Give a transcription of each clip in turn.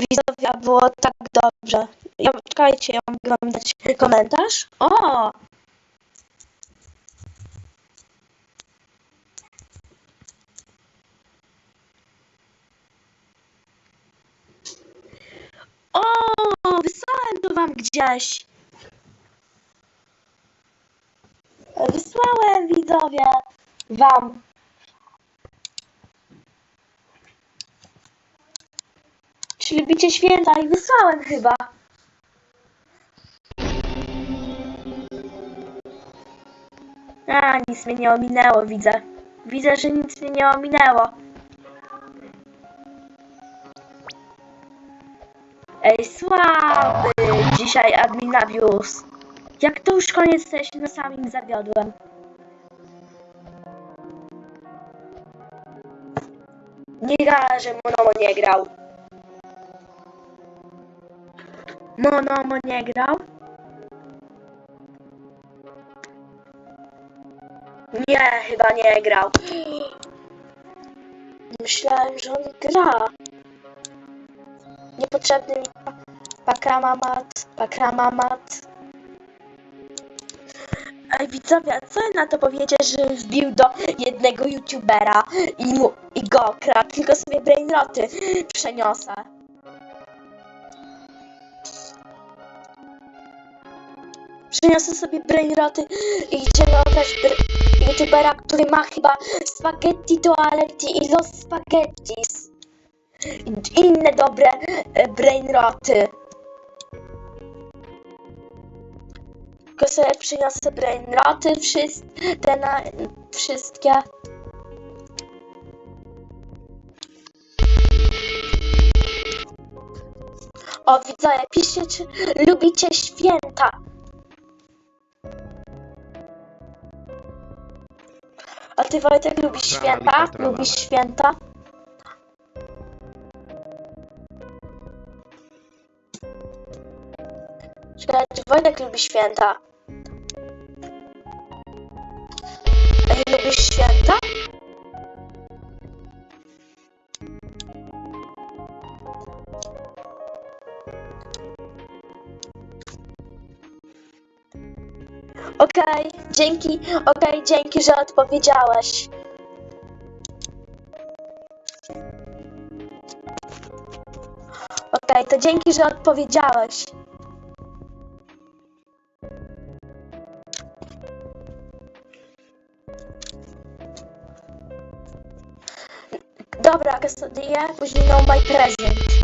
Widzowie, a było tak dobrze. Ja, czekajcie, ja mogę wam dać komentarz? O! O! Wysłałem to wam gdzieś. Wysłałem widzowie wam. Lubicie święta? I wysłałem chyba. A, nic mnie nie ominęło, widzę. Widzę, że nic mnie nie ominęło. Ej, słaby dzisiaj Adminavius. Jak to już koniec sesji, no samym zawiodłem. Nie gada, że Monomo nie grał. Monomo nie grał? Nie, chyba nie grał. Myślałem, że on gra. Niepotrzebny mi pa- pakramamat, pakramamat. Ej widzowie, a co na to powiecie, że wbił do jednego youtubera i, mu, i go okradł, tylko sobie brainroty przeniosę. Przeniosę sobie brainroty i idziemy okraść youtubera, który ma chyba spaghetti toaletti i los spaghettis. I inne dobre e, brainroty. Tylko sobie przyniosę brainroty, wszyscy, te na, wszystkie. O, widzowie, piszcie, czy lubicie święta. A ty, Wojtek, lubisz święta? lita, tra, Lubisz święta? Czekaj, czy Wojtek lubi święta? Ej, lubisz święta? Okej, dzięki, okej, dzięki, że odpowiedziałeś. Okej, to dzięki, że odpowiedziałeś. Dobra, Kastodia, później no my present.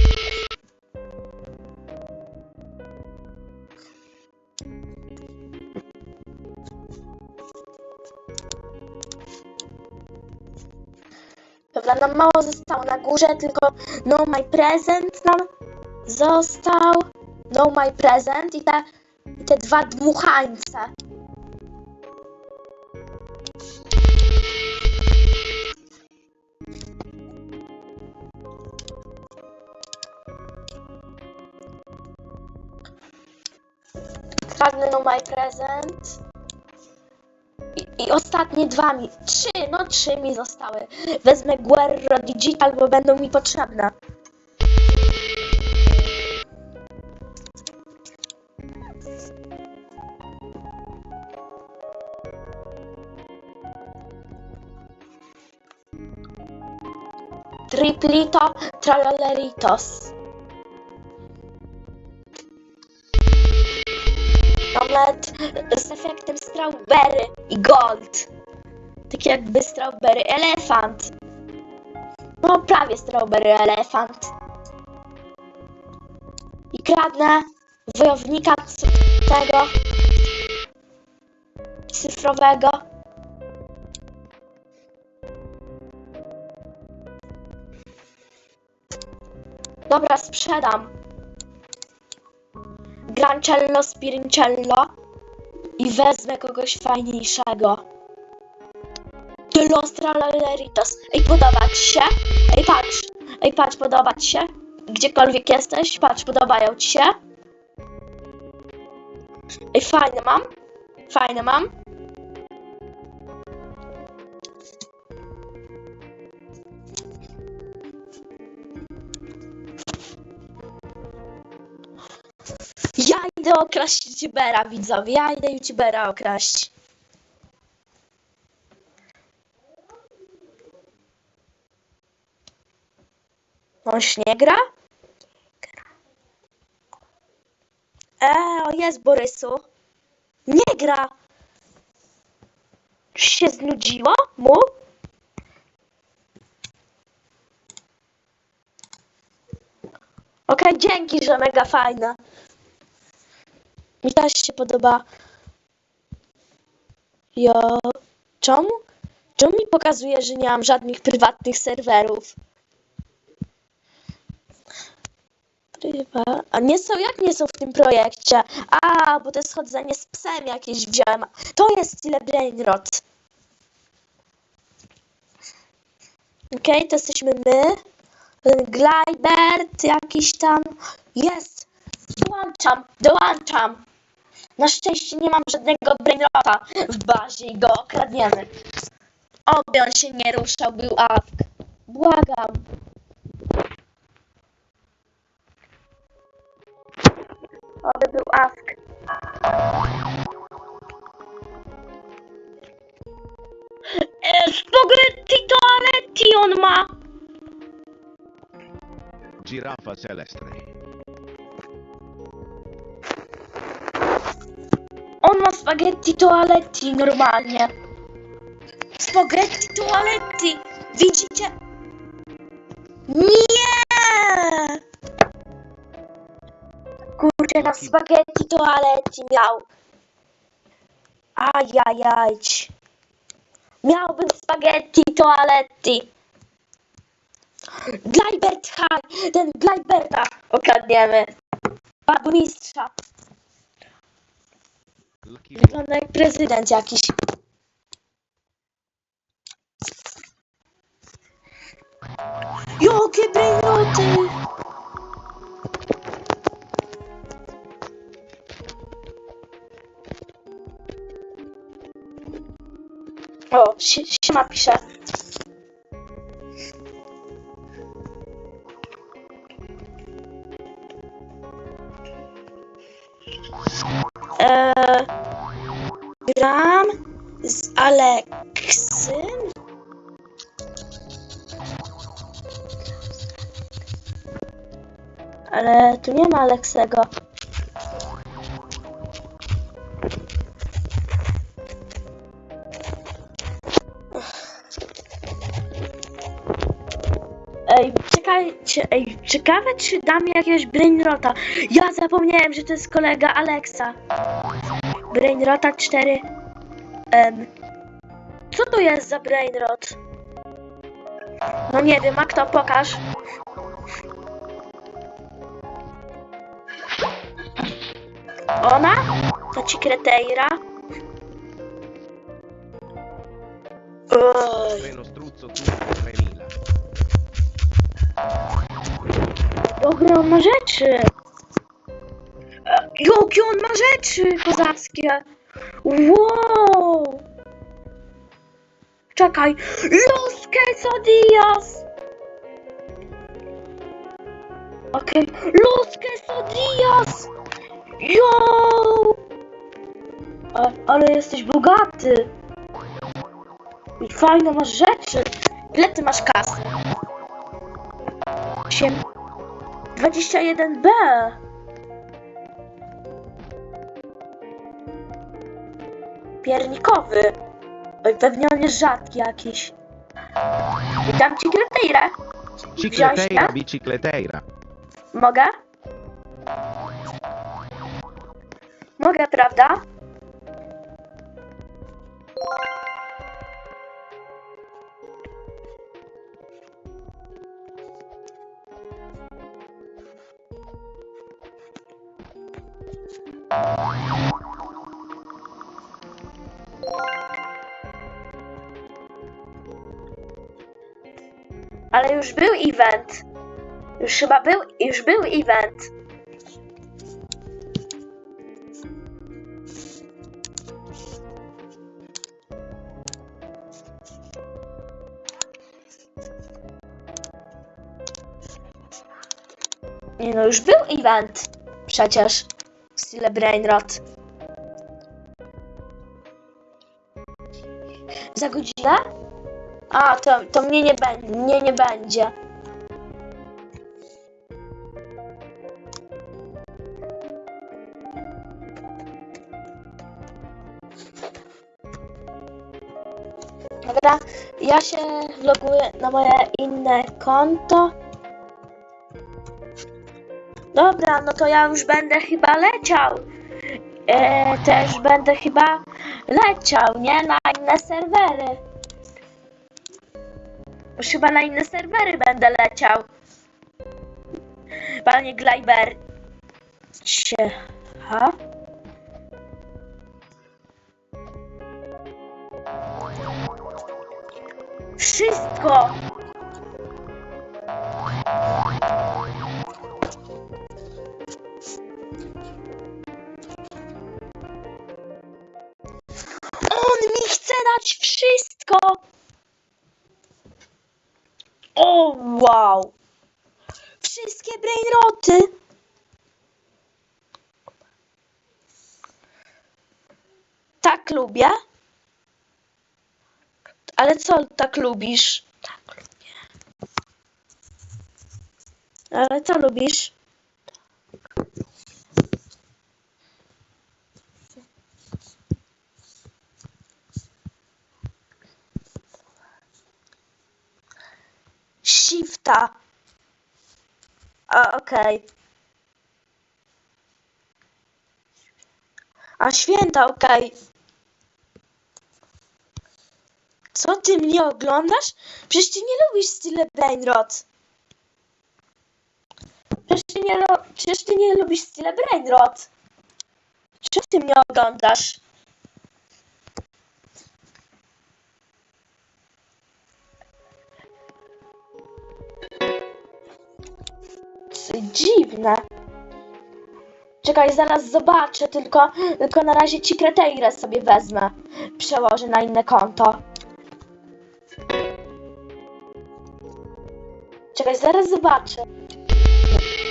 Nam mało zostało na górze, tylko no my present nam został. No my present i te, i te dwa dmuchańce. Kradnę no my present. I, ostatnie dwa mi. Trzy, no trzy mi zostały. Wezmę Guerrero Digital, bo będą mi potrzebne. Triplito Tralaleritos. Z efektem strawberry i gold. Tak jakby strawberry elefant. No prawie strawberry elefant. I kradnę wojownika tego cyfrowego. Dobra, sprzedam. Grancello Spirincello i wezmę kogoś fajniejszego. Tylostra Laleritos. Ej, podoba ci się? Ej, patrz. Ej, patrz, podoba ci się? Gdziekolwiek jesteś, patrz, podobają ci się? Ej, fajne mam. Fajne mam. Idę okraść youtubera, widzowie. Ja idę youtubera okraść. On nie gra? Eee, jest Borysu. Nie gra. Czy się znudziło mu? Okej, dzięki, że mega fajna. Mi też się podoba. Jo. Czemu? Czemu mi pokazuje, że nie mam żadnych prywatnych serwerów? Prywa... A nie są, jak nie są w tym projekcie? A, bo to jest chodzenie z psem jakieś wziąłem. To jest tyle brainrot. Okej, to jesteśmy my. Glybert jakiś tam. Jest! Dołączam, dołączam. Na szczęście nie mam żadnego brainrota w bazie i go okradniemy. Oby on się nie ruszał, był awk. Błagam. Oby był awk. E, Spaghetti toaletti on ma. Giraffa celestre. On ma spaghetti toaletti normalnie. Spaghetti toaletti. Widzicie? Nie! Kurczę, na spaghetti toaletti miał. Ajajaj. Miałbym spaghetti toaletti. Glajbert High. Ten Glajberta okradniemy. Babu mistrza. Lucky Wygląda jak prezydent jakiś. Jakie brainroty! O, si siema pisze. Gram z Aleksym. Ale tu nie ma Aleksego. Ej, czekajcie, ej, ciekawe czy dam jakiegoś brainrota. Ja zapomniałem, że to jest kolega Aleksa. Brainrota 4. M. Co to jest za brainrot? No nie wiem, a kto pokaż? Ona? To ci kreteira? Oj, Treno struzzo turco 3000. Dobre on ma rzeczy. Jakie on ma rzeczy kozackie. Wow. Czekaj. Los quesadillas. Okej. Los quesadillas. Yo. A, ale jesteś bogaty. I fajne masz rzeczy. Ile ty masz kasy? 8. 21B. Piernikowy. Oj, pewnie on jest rzadki jakiś. I dam ci kreteirę. Cicleteira, bicicleteira. Mogę? Mogę, prawda? Ale już był event. Już chyba był, już był event. Nie no, już był event. przecież. Style Brainrot. Za godzinę? A, to, to mnie nie będzie. Mnie nie będzie. Dobra, ja się loguję na moje inne konto. Dobra, no to ja już będę chyba leciał. E, też będę chyba leciał, nie? Na inne serwery. Już chyba na inne serwery będę leciał. Panie Glajber. Cie. Ha? Wszystko! On mi chce dać wszystko! O, wow! Wszystkie brainroty! Tak lubię. Ale co tak lubisz? Tak lubię. Ale co lubisz? Shifta. A, okej. A święta, okej. Co ty mnie oglądasz? Przecież ty nie lubisz style Brainrot. Przecież ty nie, przecież ty nie lubisz style Brainrot. Czemu ty mnie oglądasz? Dziwne. Czekaj, zaraz zobaczę, tylko, tylko na razie ci kreteirę sobie wezmę. Przełożę na inne konto. Czekaj, zaraz zobaczę.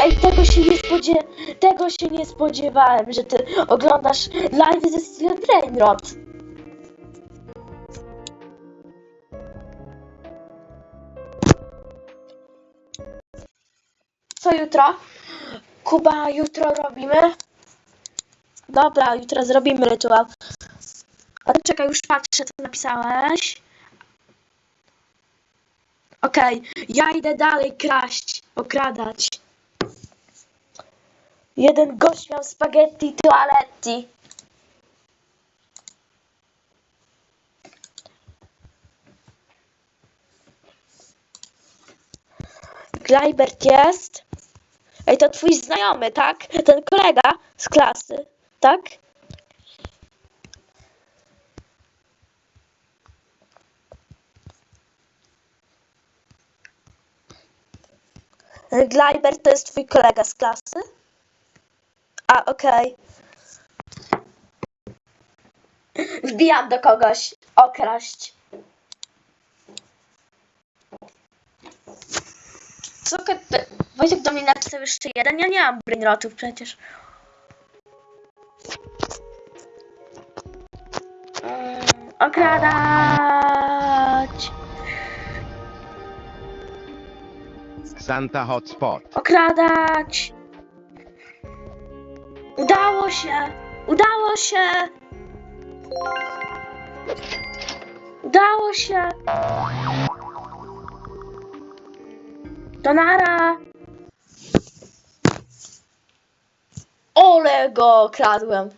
Ej, tego się nie spodzie... Tego się nie spodziewałem, że ty oglądasz live ze Steel Brainrot. Co jutro? Kuba, jutro robimy? Dobra, jutro zrobimy rytuał. Ale czekaj, już patrzę, co napisałeś. Okej, ja idę dalej kraść, okradać. Jeden gość miał spaghetti toaletti. Glajbert jest. Ej, to twój znajomy, tak? Ten kolega z klasy, tak? Glajbert to jest twój kolega z klasy? A, okej. Wbijam do kogoś. Okraść. Co Wojtek do mnie napisał jeszcze jeden? Ja nie mam brainrotów przecież. Mm, okradać. Santa Hotspot. Okradać. Udało się. Udało się. Udało się. To nara. Ole go kradłem.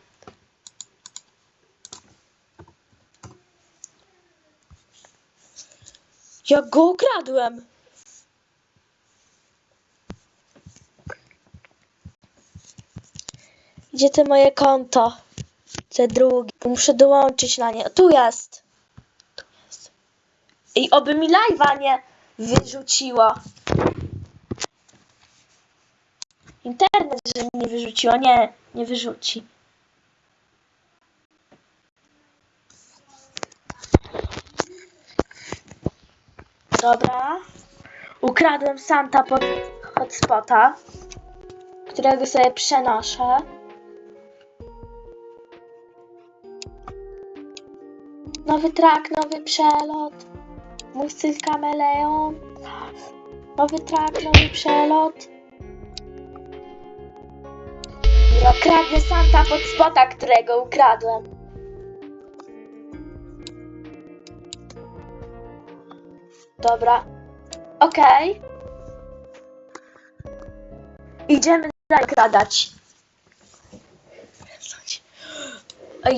Ja go ukradłem. Gdzie te moje konto? Te drugie. Muszę dołączyć na nie. Tu jest. Tu jest. I oby mi live'a nie wyrzuciło. Internet, że mi nie wyrzuciło. Nie, nie wyrzuci. Dobra. Ukradłem Santa pod hotspota. którego sobie przenoszę. Nowy track, nowy przelot. Mój styl kameleon. Nowy track, nowy przelot. I okradnę Santa pod spota, którego ukradłem. Dobra. Okej. Idziemy dalej kradać.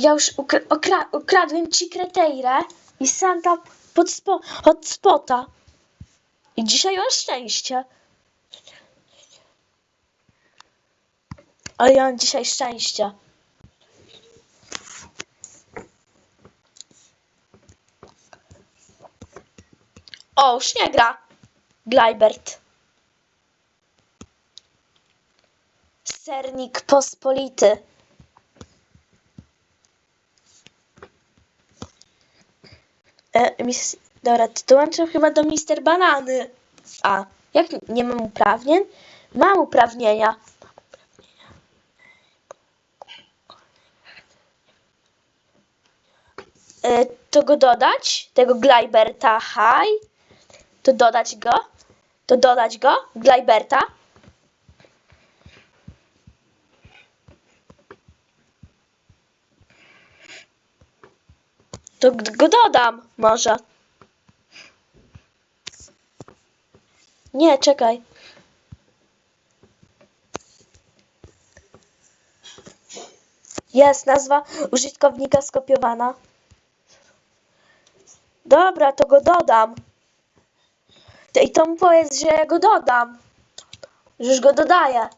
Ja już ukra- ukradłem ci kreteirę i Santa pod spo- od spota. I dzisiaj mam szczęście. Ale ja mam dzisiaj szczęście. O, już nie gra. Glajbert. Sernik pospolity. E, mis... Dobra, to dołączam chyba do Mister Banany. A, jak nie mam uprawnień? Mam uprawnienia. To go dodać? Tego Glajberta High? To dodać go? To dodać go? Glajberta? To go dodam może. Nie, czekaj. Jest nazwa użytkownika skopiowana. Dobra, to go dodam. I to mu powiedz, że ja go dodam. Że już go dodaję.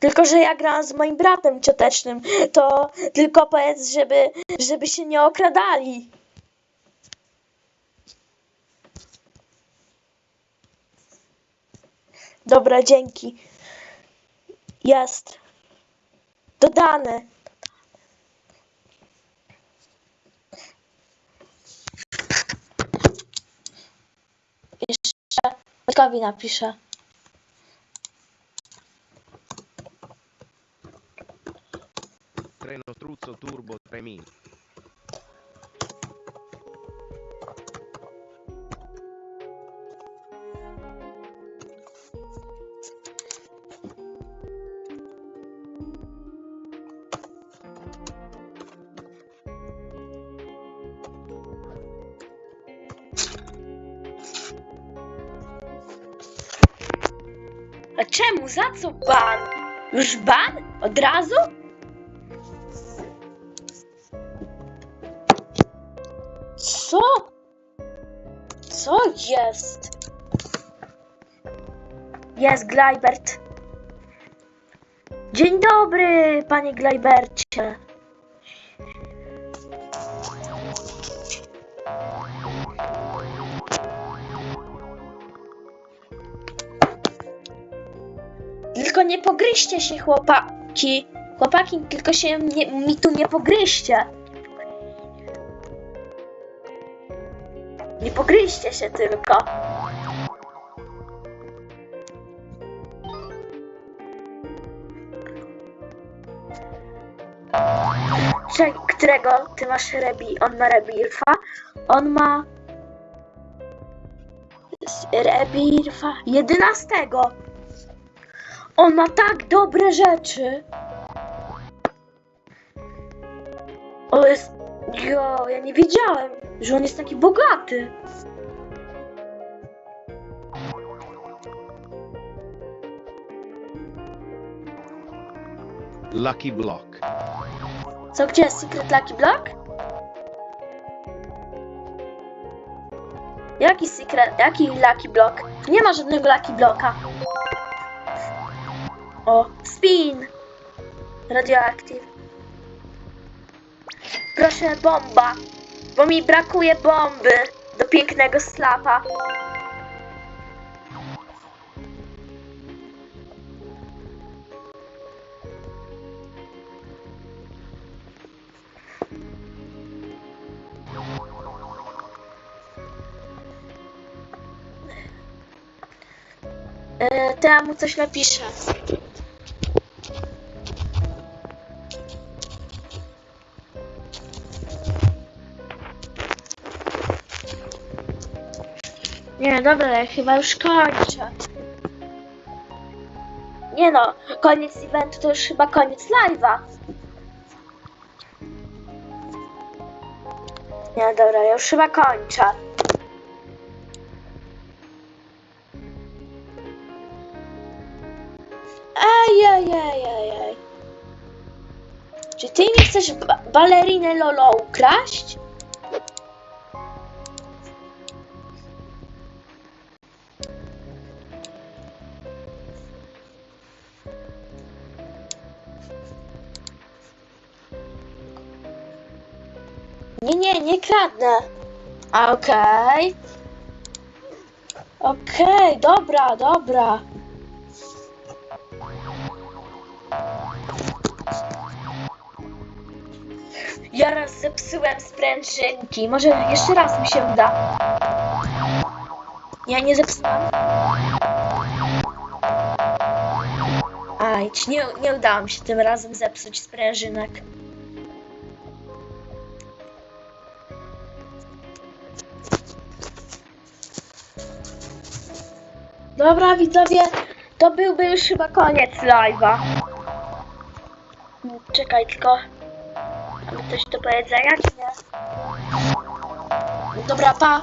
Tylko, że ja gram z moim bratem ciotecznym, to tylko powiedz, żeby, żeby się nie okradali. Dobra, dzięki. Jest. Dodany. Jeszcze Wojtkowi napiszę. Treno Struzzo Turbo 3000. A czemu? Za co ban? Już ban? Od razu? Co? Co jest? Jest Glajbert. Dzień dobry, panie Glajbercie. Tylko nie pogryźcie się, chłopaki. Chłopaki, tylko się nie, mi tu nie pogryźcie. Nie pogryźcie się tylko. Cze- którego ty masz rebi? On ma rebirfa? On ma... Rebirfa? Jedenastego. On ma tak dobre rzeczy. O jest... Jo, ja nie wiedziałem, że on jest taki bogaty. Lucky Block. Co, gdzie jest Secret Lucky Block? Jaki secret, jaki Lucky Block? Nie ma żadnego Lucky Blocka. O, spin! Radioactive. Proszę, bomba! Bo mi brakuje bomby do pięknego slapa. E, to ja mu coś napiszę. Dobra, ja chyba już kończę. Nie no, koniec eventu to już chyba koniec live'a. Nie, dobra, ja już chyba kończę. Ej, ej, ej, ej. Czy ty nie chcesz ba balerinę Lolo ukraść? Nie, kradnę. A, Okej. Okej, dobra, dobra. Ja raz zepsułem sprężynki. Może jeszcze raz mi się uda. Ja nie zepsułam. Aj, nie, nie udało mi się tym razem zepsuć sprężynek. Dobra, widzowie, to byłby już chyba koniec live'a. Czekaj tylko. Mamy coś do powiedzenia, czy nie? Dobra, pa.